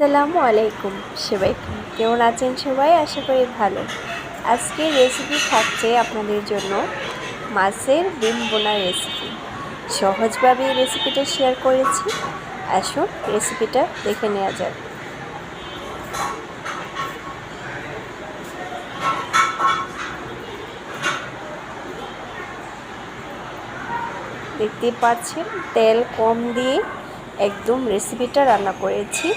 আসসালামু আলাইকুম সবাই। কেমন আছেন সবাই? আশা করি ভালো। আজকে রেসিপি থাকছে আপনাদের জন্য মাছের ডিম বোনা রেসিপি সহজভাবে রেসিপিটা শেয়ার করেছি। আসুন রেসিপিটা দেখে নেওয়া যাক। দেখতে পাচ্ছেন, তেল কম দিয়ে একদম রেসিপিটা রান্না করেছি।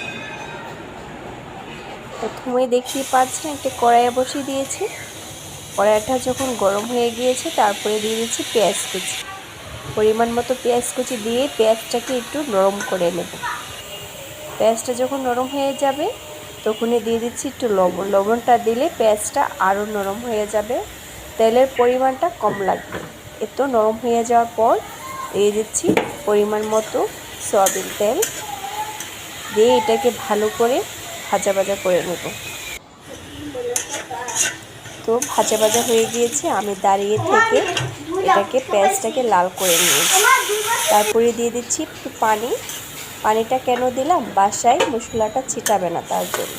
প্রথমে দেখতে পাচ্ছেন, একটা কড়াইয়ে বসিয়ে দিয়েছি। কড়াইটা যখন গরম হয়ে গিয়েছে, তারপরে দিয়ে দিচ্ছি পেঁয়াজ কুচি। পরিমাণ মতো পেঁয়াজ কুচি দিয়ে পেঁয়াজটাকে একটু নরম করে নেব। পেঁয়াজটা যখন নরম হয়ে যাবে, তখনই দিয়ে দিচ্ছি একটু লবণ। লবণটা দিলে পেঁয়াজটা আরও নরম হয়ে যাবে। তেলের পরিমাণটা কম লাগবে। এত নরম হয়ে যাওয়ার পর দিয়ে দিচ্ছি পরিমাণ মতো সয়াবিন তেল। দিয়ে এটাকে ভালো করে ভাজা ভাজা করে নেব। তো ভাজা ভাজা হয়ে গিয়েছে, আমি দাঁড়িয়ে থেকে এটাকে, পেঁয়াজটাকে লাল করে নিয়েছি। তারপরে দিয়ে দিচ্ছি একটু পানি। পানিটা কেন দিলাম? বাসায় মশলাটা ছিটাবে না তার জন্য।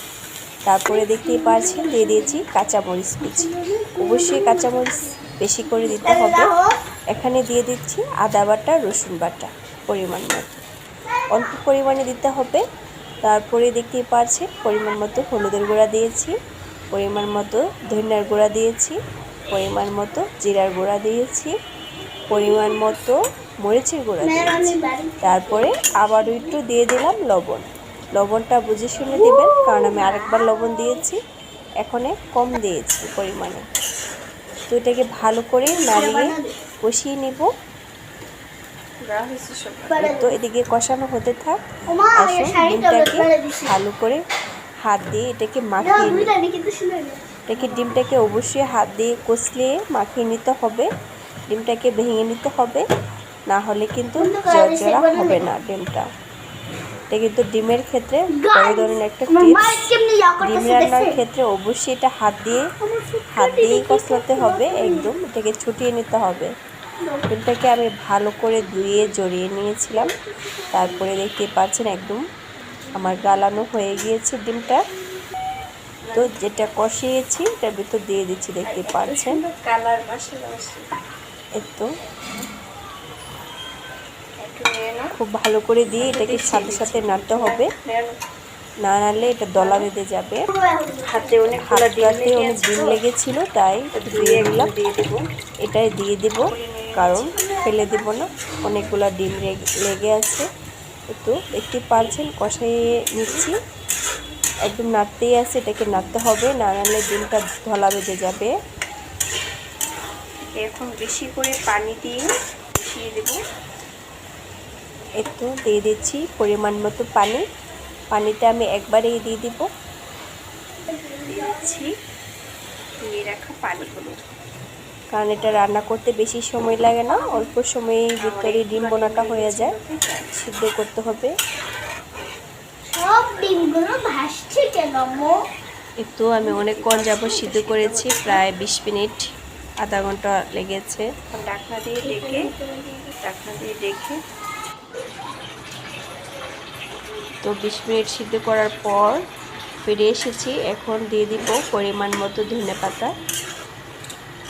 তারপরে দেখতেই পাচ্ছেন দিয়ে দিয়েছি কাঁচামরিচ কুচি। অবশ্যই কাঁচামরিচ বেশি করে দিতে হবে। এখানে দিয়ে দিচ্ছি আদা বাটা, রসুন বাটা, পরিমাণ মতো। অল্প পরিমাণে দিতে হবে। তারপরে দেখতেই পাচ্ছেন পরিমাণ মতো হলুদের গুঁড়া দিয়েছি, পরিমাণ মতো ধনিয়ার গুঁড়া দিয়েছি, পরিমাণ মতো জিরার গুঁড়া দিয়েছি, পরিমাণ মতো মরিচের গুঁড়া দিয়েছি। তারপরে আবারও একটু দিয়ে দিলাম লবণ। লবণটা বুঝে শুনে দেবেন, কারণ আমি আরেকবার লবণ দিয়েছি, এখানে কম দিয়েছি পরিমাণে। তো এটাকে ভালো করে নাড়িয়ে কষিয়ে নেব। তো এদিকে কষানো হতে থাক। ডিমটাকে ভালো করে হাত দিয়ে এটাকে মাখিয়ে এটাকে ডিমটাকে অবশ্যই হাত দিয়ে কষলিয়ে মাখিয়ে নিতে হবে। ডিমটাকে ভেঙে নিতে হবে। না হলে কিন্তু জর্জরা হবে না ডিমটা। এটা কিন্তু ডিমের ক্ষেত্রে বড় ধরনের একটা টিপস ডিম রান্নার ক্ষেত্রে অবশ্যই এটা হাত দিয়ে হাত দিয়েই কষলাতে হবে। একদম এটাকে ছুটিয়ে নিতে হবে। ডিমটাকে আমি ভালো করে ধুয়ে জড়িয়ে নিয়েছিলাম। তারপরে দেখতে পাচ্ছেন একদম আমার গালানো হয়ে গিয়েছে ডিমটা। তো যেটা কষিয়েছি তার ভিতর দিয়ে দিচ্ছি দেখতে পাচ্ছেন। কালার একটু খুব ভালো করে দিয়ে এটাকে সাথে সাথে নাড়তে হবে। না নাড়লে এটা দলা বেঁধে যাবে। হাতে অনেক হাতটাতে অনেক ডিম লেগেছিল তাই দিয়ে দিলাম। এটাই দিয়ে দিব। কারণ ফেলে দেব না। অনেকগুলো ডিম লেগে আছে। একটু দেখতে পারছেন, কষাইয়ে নিচ্ছি। একদম নাড়তেই আছে, এটাকে নাড়তে হবে। নাড়লে ডিমটা ধলা বেঁধে যাবে। এখন বেশি করে পানি দিয়ে মিশিয়ে দেবো। একটু দিয়ে দিচ্ছি পরিমাণ মতো পানি। পানিটা আমি একবারেই দিয়ে দিব। দিচ্ছি, দিয়ে রাখা পানিগুলো। কারণ এটা রান্না করতে বেশি সময় লাগে না অল্প সময়ের ভিতরে ডিম বোনাটা হয়ে যায় সিদ্ধ করতে হবে। সব ডিমগুলো ভাসছে কেন একটু আমি অনেকক্ষণ যাব সিদ্ধ করেছি প্রায় বিশ মিনিট আধা ঘণ্টা লেগেছে। ডাকনা দিয়ে ডেকে ডাকনা দিয়ে ডেকে। তো বিশ মিনিট সিদ্ধ করার পর ফিরে এসেছি এখন দিয়ে দিব পরিমাণ মতো ধনে পাতা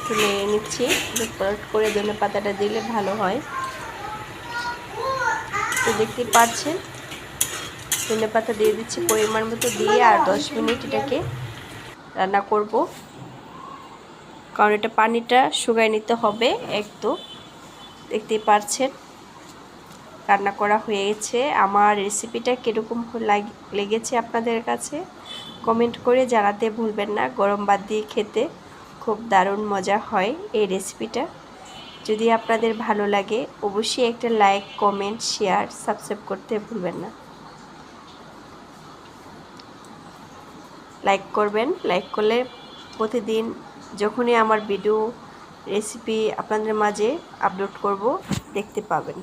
তুলে নিচ্ছি। লুটপাট করে ধনে পাতাটা দিলে ভালো হয়। তো দেখতে পাচ্ছেন, ধনে পাতা দিয়ে দিচ্ছি পরিমাণ মতো দিয়ে আর দশ মিনিট এটাকে রান্না করব। কারণ এটা পানিটা শুকায় নিতে হবে একদম। দেখতেই পাচ্ছেন, রান্না করা হয়ে গেছে। আমার রেসিপিটা কীরকম লাগ- লেগেছে আপনাদের কাছে? কমেন্ট করে জানাতে ভুলবেন না, গরম ভাত দিয়ে খেতে। খুব দারুণ মজা হয় এই রেসিপিটা যদি আপনাদের ভালো লাগে, অবশ্যই একটা লাইক কমেন্ট শেয়ার সাবস্ক্রাইব করতে ভুলবেন না। লাইক করবেন লাইক করলে প্রতিদিন যখনই আমার ভিডিও রেসিপি আপনাদের মাঝে আপলোড করব, দেখতে পাবেন।